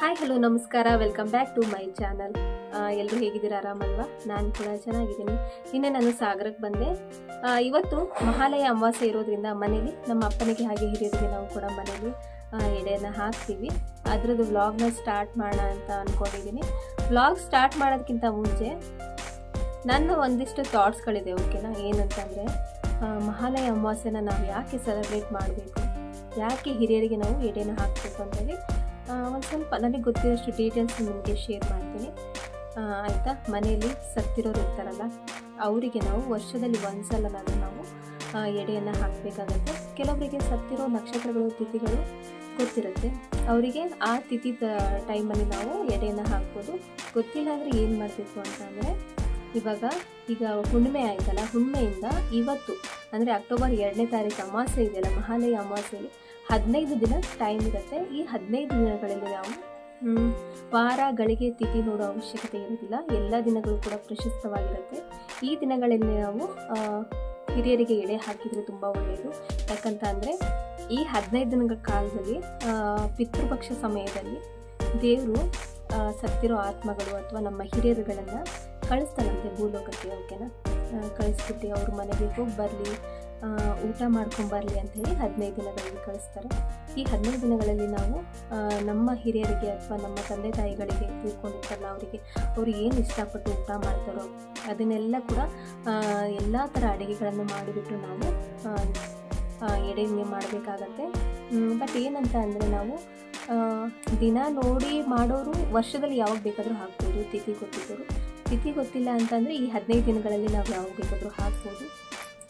Hi hello ನಮಸ್ಕಾರ. Welcome back to my channel ಎಲ್ಲರೂ ಹೇಗಿದ್ದೀರಾ? ಆರಾಮಲ್ವಾ ನಾನು ಕೂಡ ಚೆನ್ನಾಗಿದ್ದೀನಿ. ನಿನ್ನೆ ನಾನು ಸಾಗರಕ್ಕೆ ಬಂದೆ. ಇವತ್ತು ಮಹಾಲಯ ಅಮಾವಾಸ್ಯೆ ಇರೋದ್ರಿಂದ ಮನೇಲಿ ನಮ್ಮ ಅಪ್ಪನಿಗೆ ಹಾಗೆ ಹಿರಿಯರಿಗೆ ನಾವು ಕೂಡ ಮನೇಲಿ ಎಡೆಯನ್ನು ಹಾಕ್ತೀವಿ. ಅದರದ್ದು ವ್ಲಾಗ್ನ ಸ್ಟಾರ್ಟ್ ಮಾಡೋಣ ಅಂತ ಅಂದ್ಕೊಂಡಿದ್ದೀನಿ ವ್ಲಾಗ್ ಸ್ಟಾರ್ಟ್ ಮಾಡೋದಕ್ಕಿಂತ ಮುಂಚೆ ನನ್ನ ಒಂದಿಷ್ಟು ಥಾಟ್ಸ್ಗಳಿದೆ ಓಕೆನಾ ಏನಂತಂದರೆ ಮಹಾಲಯ ಅಮಾವಾಸ್ಯೆನ ನಾವು ಯಾಕೆ ಸೆಲೆಬ್ರೇಟ್ ಮಾಡಬೇಕು? ಯಾಕೆ ಹಿರಿಯರಿಗೆ ನಾವು ಎಡೆನ ಹಾಕಬೇಕು ಅಂತೇಳಿ ಒಂದು ಸ್ವಲ್ಪ ನನಗೆ ಗೊತ್ತಿರೋಷ್ಟು ಡೀಟೇಲ್ಸ್ ನಿಮಗೆ ಶೇರ್ ಮಾಡ್ತೀನಿ. ಆಯಿತಾ? ಮನೆಯಲ್ಲಿ ಸತ್ತಿರೋರು ಇರ್ತಾರಲ್ಲ ಅವರಿಗೆ ನಾವು ವರ್ಷದಲ್ಲಿ ಒಂದ್ಸಲನಾದರೂ ನಾವು ಆ, ಎಡೆಯನ್ನು ಹಾಕಬೇಕಾಗತ್ತೆ. ಕೆಲವರಿಗೆ ಸತ್ತಿರೋ ನಕ್ಷತ್ರಗಳು ತಿಥಿಗಳು ಗೊತ್ತಿರುತ್ತೆ. ಅವರಿಗೆ ಆ ತಿಥಿ ಟೈಮಲ್ಲಿ ನಾವು ಎಡೆಯನ್ನು ಹಾಕ್ಬೋದು. ಗೊತ್ತಿಲ್ಲ ಅಂದರೆ ಏನು ಮಾಡಬೇಕು ಅಂತ ಅಂದರೆ ಇವಾಗ ಈಗ ಹುಣ್ಣಿಮೆ ಆಯಿತಲ್ಲ ಹುಣ್ಣಿಮೆಯಿಂದ ಇವತ್ತು ಅಂದರೆ ಅಕ್ಟೋಬರ್ ಎರಡನೇ ತಾರೀಕು ಅಮಾವಾಸ್ಯೆ ಇದೆಯಲ್ಲ ಮಹಾಲಯ ಅಮಾವಾಸ್ಯೆಯಲ್ಲಿ ಹದಿನೈದು ದಿನ ಟೈಮ್ ಇರುತ್ತೆ. ಈ ಹದಿನೈದು ದಿನಗಳಲ್ಲಿ ನಾವು ವಾರ ಗಳಿಗೆ ತಿಥಿ ನೋಡೋ ಅವಶ್ಯಕತೆ ಇರೋದಿಲ್ಲ ಎಲ್ಲ ದಿನಗಳು ಕೂಡ ಪ್ರಶಸ್ತವಾಗಿರುತ್ತೆ. ಈ ದಿನಗಳಲ್ಲಿ ನಾವು ಹಿರಿಯರಿಗೆ ಎಡೆ ಹಾಕಿದರೆ ತುಂಬ ಒಳ್ಳೆಯದು ಯಾಕಂತ ಅಂದರೆ, ಈ ಹದಿನೈದು ದಿನಗಳ ಕಾಲದಲ್ಲಿ ಪಿತೃಪಕ್ಷ ಸಮಯದಲ್ಲಿ ದೇವರು ಸತ್ತಿರೋ ಆತ್ಮಗಳು ಅಥವಾ ನಮ್ಮ ಹಿರಿಯರುಗಳನ್ನು ಕಳಿಸ್ತಾನಂತೆ ಭೂಲೋಕಕ್ಕೆ ಓಕೆನಾ ಕಳಿಸ್ಬಿಟ್ಟು ಅವ್ರ ಮನೆಗೆ ಹೋಗಿ ಬರಲಿ. ಊಟ ಮಾಡ್ಕೊಂಡು ಬರಲಿ ಅಂತ ಹೇಳಿ ಹದಿನೈದು ದಿನಗಳಲ್ಲಿ ಕಳಿಸ್ತಾರೆ. ಈ ಹದಿನೈದು ದಿನಗಳಲ್ಲಿ ನಾವು ನಮ್ಮ ಹಿರಿಯರಿಗೆ ಅಥವಾ ನಮ್ಮ ತಂದೆ ತಾಯಿಗಳಿಗೆ ತಿಳ್ಕೊಂಡಿರ್ತಾರಲ್ಲ ಅವರಿಗೆ, ಅವರು ಏನು ಇಷ್ಟಪಟ್ಟು ಊಟ ಮಾಡ್ತಾರೋ ಅದನ್ನೆಲ್ಲ ಕೂಡ ಎಲ್ಲ ಥರ ಅಡುಗೆಗಳನ್ನು ಮಾಡಿಬಿಟ್ಟು ನಾವು ಎಡೆ ಮಾಡಬೇಕಾಗತ್ತೆ. ಬಟ್ ಏನಂತ ಅಂದರೆ ನಾವು ದಿನ ನೋಡಿ ಮಾಡೋರು ವರ್ಷದಲ್ಲಿ ಯಾವಾಗ ಬೇಕಾದರೂ ಹಾಕ್ಬೋದು, ತಿಥಿ ಗೊತ್ತಿದ್ದರು. ತಿಥಿ ಗೊತ್ತಿಲ್ಲ ಅಂತಂದರೆ ಈ ಹದಿನೈದು ದಿನಗಳಲ್ಲಿ ನಾವು ಯಾವಾಗ ಬೇಕಾದರೂ ಹಾಕ್ಬೋದು.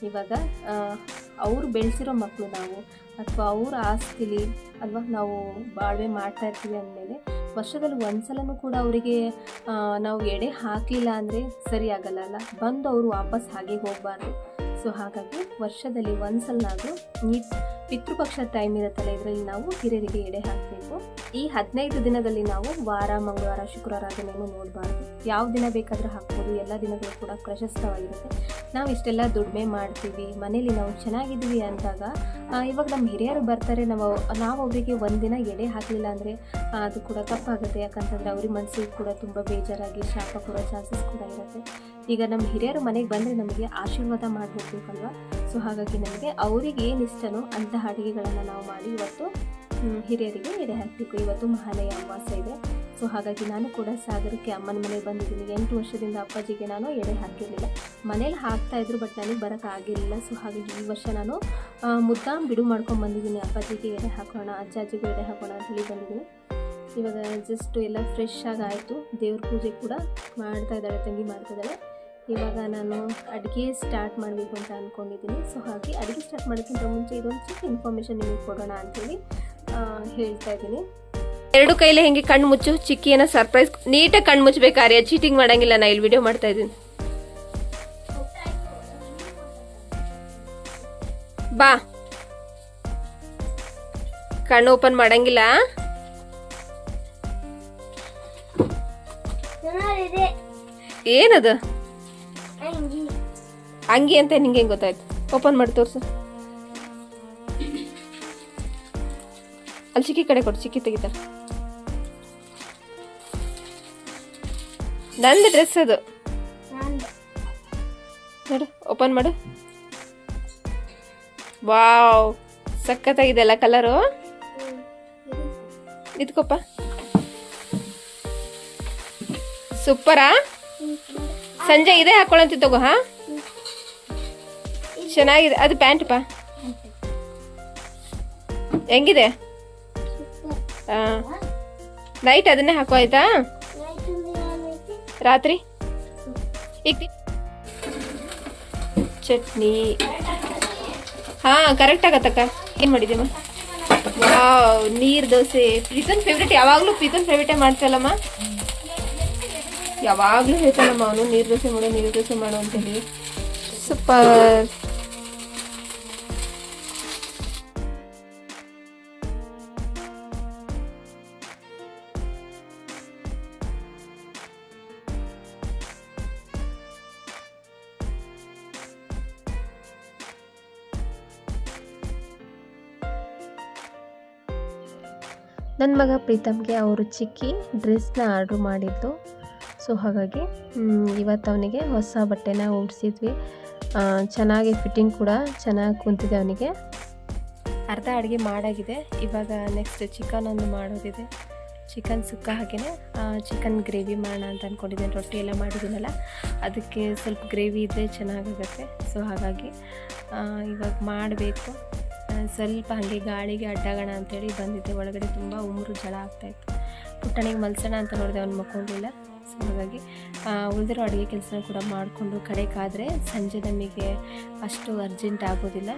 ಇವಾಗ ಅವರು ಬೆಳೆಸಿರೋ ಮಕ್ಕಳು ನಾವು, ಅಥವಾ ಅವ್ರ ಆಸ್ತಿಲಿ, ಅಥವಾ ನಾವು ಬಾಳ್ವೆ ಮಾಡ್ತಾ ಇರ್ತೀವಿ ಅಂದಮೇಲೆ, ವರ್ಷದಲ್ಲಿ ಒಂದ್ಸಲನೂ ಕೂಡ ಅವರಿಗೆ ನಾವು ಎಡೆ ಹಾಕಲಿಲ್ಲ ಅಂದರೆ ಸರಿ ಆಗಲ್ಲ ಬಂದು ಅವರು ವಾಪಸ್ ಹಾಗೆ ಹೋಗಬಾರ್ದು. ಸೊ, ಹಾಗಾಗಿ ವರ್ಷದಲ್ಲಿ ಒಂದ್ಸಲನಾದರೂ ಈ ಪಿತೃಪಕ್ಷ ಟೈಮ್ ಇರುತ್ತಲ್ಲ, ಇದರಲ್ಲಿ ನಾವು ಹಿರಿಯರಿಗೆ ಎಡೆ ಹಾಕಬೇಕು. ಈ ಹದಿನೈದು ದಿನದಲ್ಲಿ ನಾವು ವಾರ, ಮಂಗಳವಾರ, ಶುಕ್ರವಾರ ಅದನ್ನೇನು ನೋಡಬಾರ್ದು. ಯಾವ ದಿನ ಬೇಕಾದರೂ ಹಾಕ್ಬೋದು, ಎಲ್ಲ ದಿನಗಳು ಕೂಡ ಪ್ರಶಸ್ತವಾಗಿರುತ್ತೆ. ನಾವು ಇಷ್ಟೆಲ್ಲ ದುಡಿಮೆ ಮಾಡ್ತೀವಿ ಮನೇಲಿ ನಾವು ಚೆನ್ನಾಗಿದ್ದೀವಿ ಅಂದಾಗ ಇವಾಗ ನಮ್ಮ ಹಿರಿಯರು ಬರ್ತಾರೆ, ನಾವು ನಾವು ಅವರಿಗೆ ಒಂದಿನ ಎಡೆ ಹಾಕಲಿಲ್ಲ ಅಂದರೆ ಅದು ಕೂಡ ತಪ್ಪಾಗುತ್ತೆ. ಯಾಕಂತಂದರೆ ಅವ್ರಿಗೆ ಮನಸ್ಸಿಗೆ ಕೂಡ ತುಂಬ ಬೇಜಾರಾಗಿ, ಶಾಪ ಕೊಡೋ ಚಾನ್ಸಸ್ ಕೂಡ ಇರುತ್ತೆ. ಈಗ ನಮ್ಮ ಹಿರಿಯರು ಮನೆಗೆ ಬಂದರೆ ನಮಗೆ ಆಶೀರ್ವಾದ ಮಾಡಬೇಕಲ್ವಾ ಸೊ ಹಾಗಾಗಿ ನಮಗೆ ಅವ್ರಿಗೆ ಏನು ಇಷ್ಟನೋ ಅಂತಹ ಅಡುಗೆಗಳನ್ನು ನಾವು ಮಾಡಿ, ಇವತ್ತು ಹಿರಿಯರಿಗೆ ಎಡೆ ಹಾಕಬೇಕು ಇವತ್ತು ಮಹಾಲಯ ಅಮಾವಾಸ್ಯೆ ಇದೆ. ಸೊ ಹಾಗಾಗಿ ನಾನು ಕೂಡ ಸಾಗರಕ್ಕೆ ಅಮ್ಮನ ಮನೆಗೆ ಬಂದಿದ್ದೀನಿ. ಎಂಟು ವರ್ಷದಿಂದ ಅಪ್ಪಾಜಿಗೆ ನಾನು ಎಡೆ ಹಾಕಿರಲಿಲ್ಲ. ಮನೇಲಿ ಹಾಕ್ತಾ ಇದ್ರು ಬಟ್ ನನಗೆ ಬರೋಕ್ಕಾಗಿರಲಿಲ್ಲ ಸೊ ಹಾಗಾಗಿ ಈ ವರ್ಷ ನಾನು ಮುದ್ದಾ ಬಿಡು ಮಾಡ್ಕೊಂಡು ಬಂದಿದ್ದೀನಿ. ಅಪ್ಪಾಜಿಗೆ ಎಡೆ ಹಾಕೋಣ, ಅಜ್ಜಾಜಿಗೂ ಎಡೆ ಹಾಕೋಣ ಅಂತ ಹೇಳಿ ಬಂದಿದ್ದೀನಿ. ಇವಾಗ ಜಸ್ಟ್ ಎಲ್ಲ ಫ್ರೆಶ್ ಆಗಿ ಆಯಿತು. ದೇವ್ರ ಪೂಜೆ ಕೂಡ ಮಾಡ್ತಾ ಇದ್ದಾಳೆ ತಂಗಿ ಮಾಡ್ತಾ ಇದ್ದಾಳೆ ಇವಾಗ ನಾನು ಅಡುಗೆ ಸ್ಟಾರ್ಟ್ ಮಾಡಬೇಕು ಅಂತ ಅಂದ್ಕೊಂಡಿದ್ದೀನಿ ಸೊ ಹಾಗೆ ಅಡುಗೆ ಸ್ಟಾರ್ಟ್ ಮಾಡೋಕ್ಕಿಂತ ಮುಂಚೆ ಇದೊಂದು ಚಿಕ್ಕ ಇನ್ಫಾರ್ಮೇಷನ್ ನಿಮಗೆ ಕೊಡೋಣ ಅಂಥೇಳಿ ಹೇಳ್ತಾ ಇದ್ದೀನಿ. ಎರಡು ಕೈಲಿ ಹೆಂಗೆ ಕಣ್ಣು ಮುಚ್ಚು ಚಿಕ್ಕಿಯನ್ನ ಸರ್ಪ್ರೈಸ್ ನೀಟಾಗಿ ಕಣ್ಣು ಮುಚ್ಚಬೇಕು ಆರ್ಯ? ಚೀಟಿಂಗ್ ಮಾಡಂಗಿಲ್ಲ ನಾ ಇಲ್ಲಿ ವಿಡಿಯೋ ಮಾಡ್ತಾ ಇದ್ದೀನಿ. ಬಾ. ಕಣ್ಣು ಓಪನ್ ಮಾಡಂಗಿಲ್ಲ. ಏನದು? ಅಂಗಿ. ಅಂಗಿ ಅಂತ ನಿಂಗೆ ಹೆಂಗೆ ಗೊತ್ತಾಯ್ತು? ಓಪನ್ ಮಾಡಿ ತೋರ್ಸು. ಅಲ್ಲಿ ಚಿಕ್ಕಿ ಕಡೆ ಕೊಡು, ಚಿಕ್ಕಿ ತೆಗಿತಾರೆ. ನಂದು ಡ್ರೆಸ್ ಅದು. ನೋಡು ಓಪನ್ ಮಾಡು. ವಾವ್ ಸಖತ್ತಾಗಿದೆ ಅಲ್ಲ ಕಲರು ಇದ್ಕೊಪ್ಪ ಸೂಪರಾ ಸಂಜೆ ಇದೇ, ಹಾಕೊಳ್ಳಂತಿ ತಗೋ, ಹಾ? ಚೆನ್ನಾಗಿದೆ, ಅದು ಪ್ಯಾಂಟ್ ಪಾ? ಹೆಂಗಿದೆ? ನೈಟ್ ಅದನ್ನೇ ಹಾಕೋ ಆಯ್ತಾ? ರಾತ್ರಿ? ಚಟ್ನಿ. ಹಾ ಕರೆಕ್ಟ್ ಆಗತ್ತಕ್ಕ. ಏನ್ ಮಾಡಿದ್ಯಮ್ಮ? ವಾವ್ ನೀರ್, ದೋಸೆ. ಪ್ರೀತನ್ ಫೇವ್ರೇಟ್ ಯಾವಾಗ್ಲೂ ಪ್ರೀತನ್ ಫೇವ್ರೇಟೇ ಮಾಡ್ತಲ್ಲಮ್ಮ ಯಾವಾಗ್ಲೂ ಹೇಳ್ತಾನಮ್ಮ ಅವನು, ನೀರ್ ದೋಸೆ ಮಾಡು, ನೀರ್ ದೋಸೆ ಮಾಡು ಅಂತೇಳಿ. ಸೂಪರ್ ಮಗ ಪ್ರೀತಮ್ಗೆ ಅವರು ಚಿಕ್ಕಿ ಡ್ರೆಸ್ನ ಆರ್ಡ್ರ್ ಮಾಡಿದ್ದು. ಸೊ ಹಾಗಾಗಿ ಇವತ್ತು ಅವನಿಗೆ ಹೊಸ ಬಟ್ಟೆನ ಉಡಿಸಿದ್ವಿ. ಚೆನ್ನಾಗಿ ಫಿಟ್ಟಿಂಗ್ ಕೂಡ ಚೆನ್ನಾಗಿ ಕುಂತಿದೆ ಅವನಿಗೆ. ಅರ್ಧ ಅಡುಗೆ ಮಾಡಾಗಿದೆ. ಇವಾಗ ನೆಕ್ಸ್ಟ್ ಚಿಕನ್ ಒಂದು ಮಾಡೋದಿದೆ. ಚಿಕನ್ ಸುಕ್ಕ ಹಾಗೆಯೇ ಚಿಕನ್ ಗ್ರೇವಿ ಮಾಡೋಣ ಅಂತ ಅಂದ್ಕೊಂಡಿದ್ದೇನೆ ರೊಟ್ಟಿ ಎಲ್ಲ ಮಾಡಿದ್ದೀನಲ್ಲ, ಅದಕ್ಕೆ ಸ್ವಲ್ಪ ಗ್ರೇವಿ ಇದ್ದರೆ ಚೆನ್ನಾಗಾಗತ್ತೆ. ಸೊ ಹಾಗಾಗಿ ಇವಾಗ ಮಾಡಬೇಕು. ಸ್ವಲ್ಪ ಹಾಗೆ ಗಾಳಿಗೆ ಅಡ್ಡಾಗೋಣ ಅಂತೇಳಿ ಬಂದಿದ್ದೆ. ಒಳಗಡೆ ತುಂಬ ಉಮ್ರು ಜಳ ಆಗ್ತಾಯಿತ್ತು ಪುಟ್ಟಣಿಗೆ ಮಲ್ಸೋಣ ಅಂತ ನೋಡಿದೆ, ಅವ್ನು ಮಕ್ಕೊಂಡಿಲ್ಲ. ಸೊ ಹಾಗಾಗಿ ಉಳಿದಿರೋ ಅಡುಗೆ ಕೆಲಸನ ಕೂಡ ಮಾಡಿಕೊಂಡು ಕಡೆಗಾದರೆ ಸಂಜೆ ನಮಗೆ ಅಷ್ಟು ಅರ್ಜೆಂಟ್ ಆಗೋದಿಲ್ಲ.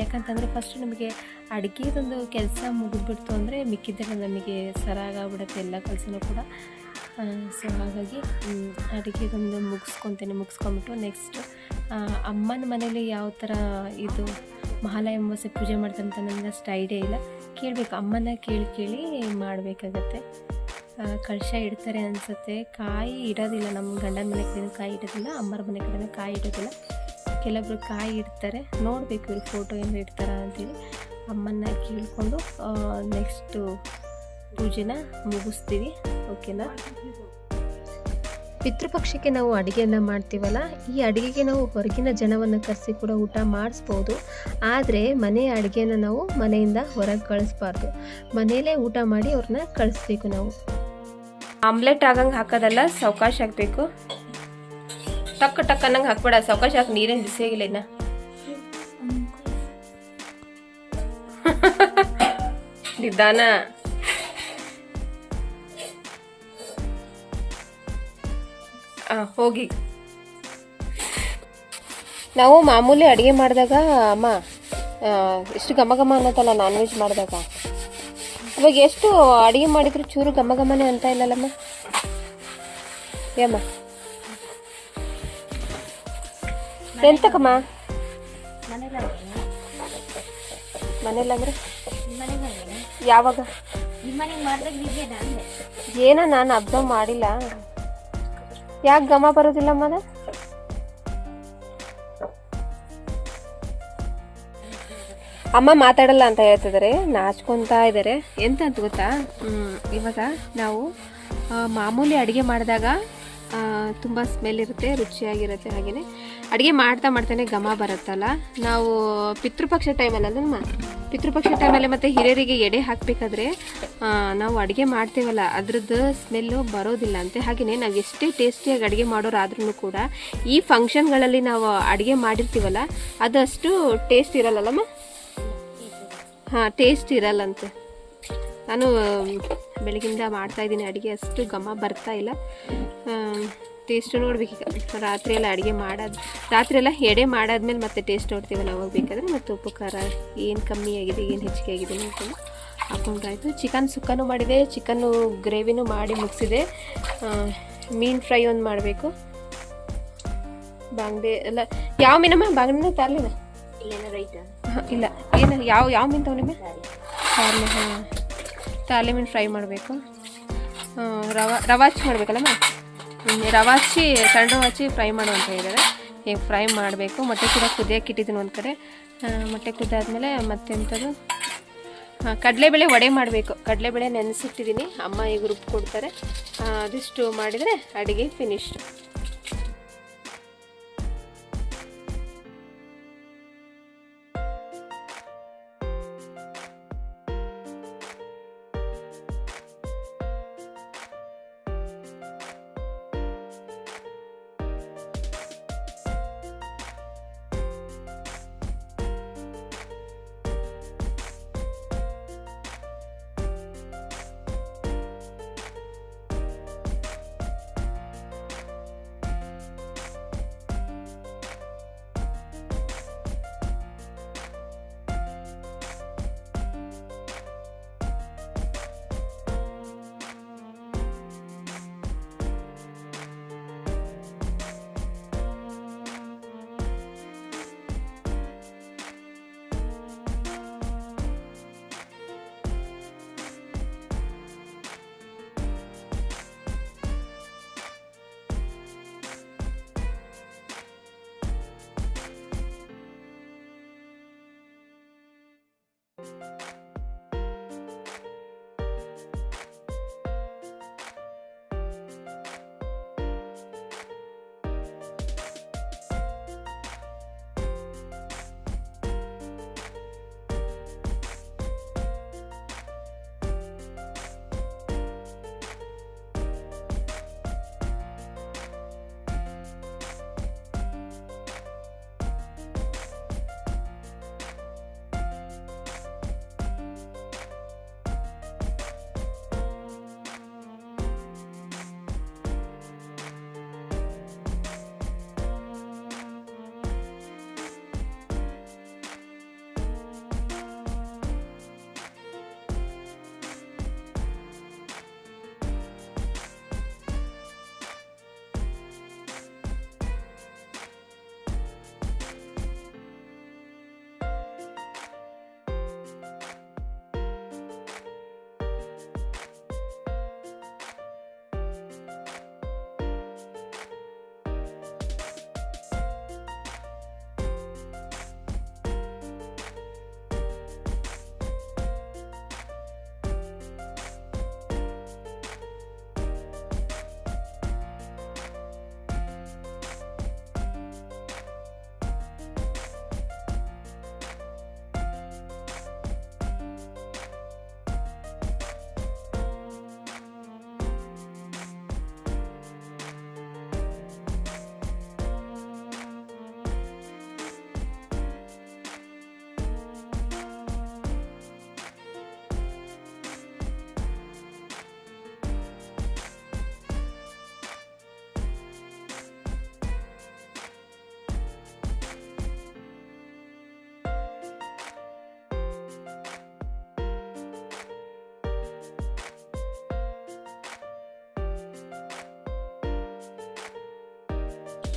ಯಾಕಂತಂದರೆ ಫಸ್ಟ್ ನಮಗೆ ಅಡುಗೆದೊಂದು ಕೆಲಸ ಮುಗಿದ್ಬಿಡ್ತು ಅಂದರೆ ಮಿಕ್ಕಿದ್ದೆಲ್ಲ ನಮಗೆ ಸರಾಗಾಗ್ಬಿಡುತ್ತೆ ಎಲ್ಲ ಕೆಲಸನೂ ಕೂಡ. ಸೊ ಹಾಗಾಗಿ ಅಡುಗೆದೊಂದು ಮುಗಿಸ್ಕೊತೇನೆ ಮುಗಿಸ್ಕೊಂಬಿಟ್ಟು ನೆಕ್ಸ್ಟ್ ಅಮ್ಮನ ಮನೇಲಿ ಯಾವ ಥರ ಇದು ಮಹಾಲಯ ಅಮಾವಾಸ್ಯೆ ಪೂಜೆ ಮಾಡ್ತಾರೆ ಅಂತ ನನಗೆ ಅಷ್ಟು ಐಡಿಯಾ ಇಲ್ಲ. ಕೇಳಬೇಕು, ಅಮ್ಮನ ಕೇಳಿ ಕೇಳಿ ಮಾಡಬೇಕಾಗತ್ತೆ. ಕಳಶ ಇಡ್ತಾರೆ ಅನಿಸುತ್ತೆ. ಕಾಯಿ ಇಡೋದಿಲ್ಲ, ನಮ್ಮ ಗಂಡನ ಮನೆ ಕಡೆಯೂ ಕಾಯಿ ಇಡೋದಿಲ್ಲ, ಅಮ್ಮರ ಮನೆ ಕಡೆನೂ ಕಾಯಿ ಇಡೋದಿಲ್ಲ. ಕೆಲವೊಬ್ರು ಕಾಯಿ ಇಡ್ತಾರೆ. ನೋಡಬೇಕು ಇವ್ರು ಫೋಟೋ ಏನು ಇಡ್ತಾರ ಅಂತೇಳಿ. ಅಮ್ಮನ್ನ ಕೇಳಿಕೊಂಡು ನೆಕ್ಸ್ಟು ಪೂಜೆನ ಮುಗಿಸ್ತೀವಿ. ಓಕೆನಾ ಪಿತೃಪಕ್ಷಕ್ಕೆ ನಾವು ಅಡುಗೆಯನ್ನು ಮಾಡ್ತೀವಲ್ಲ, ಈ ಅಡುಗೆಗೆ ನಾವು ಹೊರಗಿನ ಜನವನ್ನು ಕರೆಸಿ ಕೂಡ ಊಟ ಮಾಡಿಸ್ಬೋದು. ಆದರೆ ಮನೆಯ ಅಡುಗೆನ ನಾವು ಮನೆಯಿಂದ ಹೊರಗೆ ಕಳಿಸ್ಬಾರ್ದು. ಮನೆಯಲ್ಲೇ ಊಟ ಮಾಡಿ ಅವ್ರನ್ನ ಕಳಿಸ್ಬೇಕು ನಾವು. ಆಮ್ಲೆಟ್ ಆಗಂಗೆ ಹಾಕೋದಲ್ಲ ಸಾವಕಾಶ ಹಾಕಬೇಕು ಟಕ್ ಟಕ್ ಅನ್ನಂಗೆ ಹಾಕ್ಬೇಡ, ಸಾವಕಾಶ ಹಾಕಿ, ನೀರೇನು ಬಿಸಿ ಆಗಿಲ್ಲ ಇನ್ನ. ನಿಧಾನ. ಹೋಗಿ. ನಾವು ಮಾಮೂಲಿ ಅಡುಗೆ ಮಾಡಿದಾಗ ಅಮ್ಮ ಎಷ್ಟು ಘಮ ಘಮ ಅನ್ನತ್ತಲ್ಲ ನಾನ್ ವೆಜ್ ಮಾಡಿದಾಗ? ಇವಾಗ ಎಷ್ಟು ಅಡುಗೆ ಮಾಡಿದ್ರು ಚೂರು ಘಮ ಘಮನೆ ಅಂತ ಇಲ್ಲಲ್ಲಮ್ಮ? ಏಮ್ಮ? ಎಂತಕ್ಕಮ್ಮ? ಮನೇಲಂದ್ರೆ ಯಾವಾಗ? ಏನ ನಾನು ಅಬ್ಸರ್ವ್ ಮಾಡಿಲ್ಲ. ಯಾಕೆ ಗಮ ಬರೋದಿಲ್ಲ ಮನೆ? ಅಮ್ಮ ಮಾತಾಡಲ್ಲ ಅಂತ ಹೇಳ್ತಿದ್ದಾರೆ ನಾಚ್ಕೊತಾ ಇದ್ದಾರೆ ಎಂತ ಅಂತ ಗೊತ್ತಾ ಇವಾಗ ನಾವು ಮಾಮೂಲಿ ಅಡುಗೆ ಮಾಡಿದಾಗ ತುಂಬ ಸ್ಮೆಲ್ ಇರುತ್ತೆ, ರುಚಿಯಾಗಿರುತ್ತೆ ಹಾಗೆಯೇ ಅಡುಗೆ ಮಾಡ್ತಾ ಮಾಡ್ತಾನೆ ಘಮ ಬರುತ್ತಲ್ಲ? ನಾವು ಪಿತೃಪಕ್ಷ ಟೈಮಲ್ಲಿ ಅದನ್ನ ಪಿತೃಪಕ್ಷ ಟೈಮಲ್ಲಿ ಮತ್ತು ಹಿರಿಯರಿಗೆ ಎಡೆ ಹಾಕಬೇಕಾದ್ರೆ ನಾವು ಅಡುಗೆ ಮಾಡ್ತೀವಲ್ಲ, ಅದ್ರದ್ದು ಸ್ಮೆಲ್ಲು ಬರೋದಿಲ್ಲ ಅಂತೆ. ಹಾಗೆಯೇ ನಾವು ಎಷ್ಟೇ ಟೇಸ್ಟಿಯಾಗಿ ಅಡುಗೆ ಮಾಡೋರಾದ್ರೂ ಕೂಡ, ಈ ಫಂಕ್ಷನ್ಗಳಲ್ಲಿ ನಾವು ಅಡುಗೆ ಮಾಡಿರ್ತೀವಲ್ಲ, ಅದಷ್ಟು ಟೇಸ್ಟ್ ಇರಲ್ಲಲ್ಲಮ್ಮ? ಹಾಂ ಟೇಸ್ಟ್ ಇರಲ್ಲಂತೆ. ನಾನು ಬೆಳಗಿಂದ ಮಾಡ್ತಾಯಿದ್ದೀನಿ ಅಡುಗೆ, ಅಷ್ಟು ಘಮ ಬರ್ತಾ ಇಲ್ಲ. ಟೇಸ್ಟ್ ನೋಡ್ಬೇಕು. ರಾತ್ರಿ ಎಲ್ಲ ಅಡುಗೆ ಮಾಡೋದು ರಾತ್ರಿ ಎಲ್ಲ ಎಡೆ ಮಾಡಾದ್ಮೇಲೆ ಮತ್ತೆ ಟೇಸ್ಟ್ ನೋಡ್ತೀವಲ್ಲ ಅವಾಗ ಬೇಕಾದರೆ ಮತ್ತು ಉಪ್ಪು ಖಾರ ಏನು ಕಮ್ಮಿ ಆಗಿದೆ ಏನು ಹೆಚ್ಚಿಗೆ ಆಗಿದೆ ನೋಡ್ಕೊಂಡು ಹಾಕೊಂಡಾಯಿತು ಚಿಕನ್ ಸುಕ್ಕನೂ ಮಾಡಿದೆ ಚಿಕನ್ನು ಗ್ರೇವಿನೂ ಮಾಡಿ ಮುಗಿಸಿದೆ. ಮೀನು ಫ್ರೈ ಒಂದು ಮಾಡಬೇಕು. ಬಾಂಗ್ಡೆ ಎಲ್ಲ ಯಾವ ಮೀನಮ್ಮ? ಬಾಂಗ್ಡೆನೇ ತರಲಿಲ್ಲ ರೈತ? ಇಲ್ಲ. ಏನು ಯಾವ ಯಾವ ಮೀನು ತಗೊಂಡಿಮ್ಮೆ ತಾರ್ಲೆ. ಹಾಂ. ತಾರ್ಲೆ ಮೀನು ಫ್ರೈ ಮಾಡಬೇಕು. ರವಾ ರವಾಚ್ ಮಾಡಬೇಕಲ್ಲಮ್ಮ? ರವಾ ಹಚ್ಚಿ ಸಣ್ಣ ರವೆ ಹಚ್ಚಿ ಫ್ರೈ ಮಾಡು ಅಂತ ಹೇಳಿದ್ದಾರೆ. ಈಗ ಫ್ರೈ ಮಾಡಬೇಕು. ಮೊಟ್ಟೆ ಕೂಡ ಕುದಿಯಕ್ಕೆ ಇಟ್ಟಿದ್ದೀನಿ ಒಂದು ಕಡೆ. ಮೊಟ್ಟೆ ಕುದ್ದಾದ್ಮೇಲೆ ಮತ್ತೆಂಥದ್ದು ಕಡಲೆಬೇಳೆ ವಡೆ ಮಾಡಬೇಕು. ಕಡಲೆಬೇಳೆ ನೆನೆಸಿಟ್ಟಿದ್ದೀನಿ. ಅಮ್ಮ ಈಗ ರುಬ್ಬಿ ಕೊಡ್ತಾರೆ ಅದಿಷ್ಟು ಮಾಡಿದರೆ ಅಡುಗೆ ಫಿನಿಶ್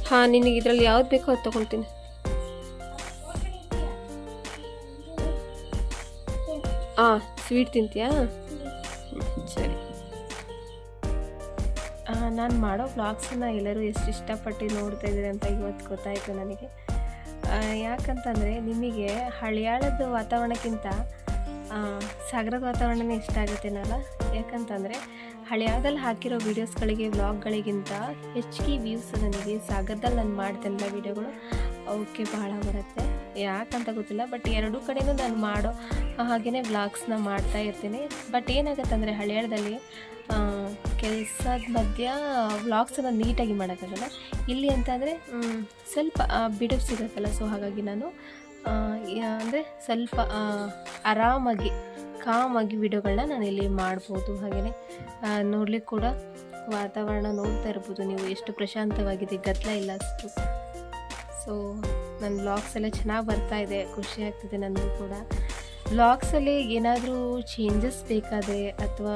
ಹಾಂ ನಿನಗೆ ಇದರಲ್ಲಿ ಯಾವ್ದು ಬೇಕೋ ಅದು ತೊಗೊಳ್ತೀನಿ. ಹಾಂ ಸ್ವೀಟ್ ತಿಂತೀಯಾ? ಸರಿ. ನಾನು ಮಾಡೋ ವ್ಲಾಗ್ಸನ್ನ ಎಲ್ಲರೂ ಎಷ್ಟು ಇಷ್ಟಪಟ್ಟು ನೋಡ್ತಾ ಇದ್ದಾರೆ ಅಂತ ಇವತ್ತು ಗೊತ್ತಾಯಿತು ನನಗೆ. ಆ, ಯಾಕಂತಂದರೆ ನಿಮಗೆ ಹಳಿಯಾಳದ ವಾತಾವರಣಕ್ಕಿಂತ ಆ, ಸಾಗರದ ವಾತಾವರಣನೇ ಇಷ್ಟ ಆಗುತ್ತೇನಲ್ಲ? ಯಾಕಂತಂದರೆ ಹಳಿಯಾಳದಲ್ಲಿ ಹಾಕಿರೋ ವೀಡಿಯೋಸ್ಗಳಿಗೆ ವ್ಲಾಗ್ಗಳಿಗಿಂತ ಹೆಚ್ಚಿಗೆ ವ್ಯೂಸ್ ನನಗೆ ಸಾಗರದಲ್ಲಿ ನಾನು ಮಾಡ್ತೇನಲ್ಲ ವೀಡಿಯೋಗಳು ಅವಕ್ಕೆ ಬಹಳ ಬರುತ್ತೆ. ಯಾಕಂತ ಗೊತ್ತಿಲ್ಲ ಬಟ್ ಎರಡೂ ಕಡೆನೂ ನಾನು ಮಾಡೋ ಹಾಗೆಯೇ ವ್ಲಾಗ್ಸ್ನ ಮಾಡ್ತಾ ಇರ್ತೀನಿ. ಬಟ್ ಏನಾಗುತ್ತೆ ಅಂದರೆ ಹಳಿಯಾಳದಲ್ಲಿ ಕೆಲಸದ ಮಧ್ಯ ವ್ಲಾಗ್ಸನ್ನು ನೀಟಾಗಿ ಮಾಡೋಕ್ಕಾಗಲ್ಲ. ಇಲ್ಲಿ ಅಂತಂದರೆ ಸ್ವಲ್ಪ ಬಿಡುವು ಸಿಗುತ್ತಲ್ಲ ಸೊ ಹಾಗಾಗಿ ನಾನು ಅಂದರೆ ಸ್ವಲ್ಪ ಆರಾಮಾಗಿ ಕಾಮಾಗಿ ವಿಡಿಯೋಗಳನ್ನ ನಾನು ಇಲ್ಲಿ ಮಾಡ್ಬೋದು ಹಾಗೆಯೇ ನೋಡ್ಲಿಕ್ಕೆ ಕೂಡ ವಾತಾವರಣ ನೋಡ್ತಾ ಇರ್ಬೋದು ನೀವು, ಎಷ್ಟು ಪ್ರಶಾಂತವಾಗಿದೆ, ಗದ್ದಲ ಇಲ್ಲ ಅಷ್ಟು. ಸೊ ನನ್ನ ವ್ಲಾಗ್ಸ್ ಎಲ್ಲ ಚೆನ್ನಾಗಿ ಬರ್ತಾ ಇದೆ, ಖುಷಿ ಆಗ್ತಿದೆ ನನಗೂ ಕೂಡ. ಬ್ಲಾಗ್ಸಲ್ಲಿ ಏನಾದರೂ ಚೇಂಜಸ್ ಬೇಕಾದರೆ ಅಥವಾ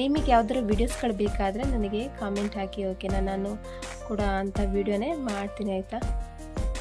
ನಿಮಗೆ ಯಾವ್ದಾದ್ರು ವೀಡಿಯೋಸ್ಗಳು ಬೇಕಾದರೆ ನನಗೆ ಕಾಮೆಂಟ್ ಹಾಕಿ ಓಕೆನಾ ನಾನು ಕೂಡ ಅಂಥ ವೀಡಿಯೋನೇ ಮಾಡ್ತೀನಿ, ಆಯಿತಾ?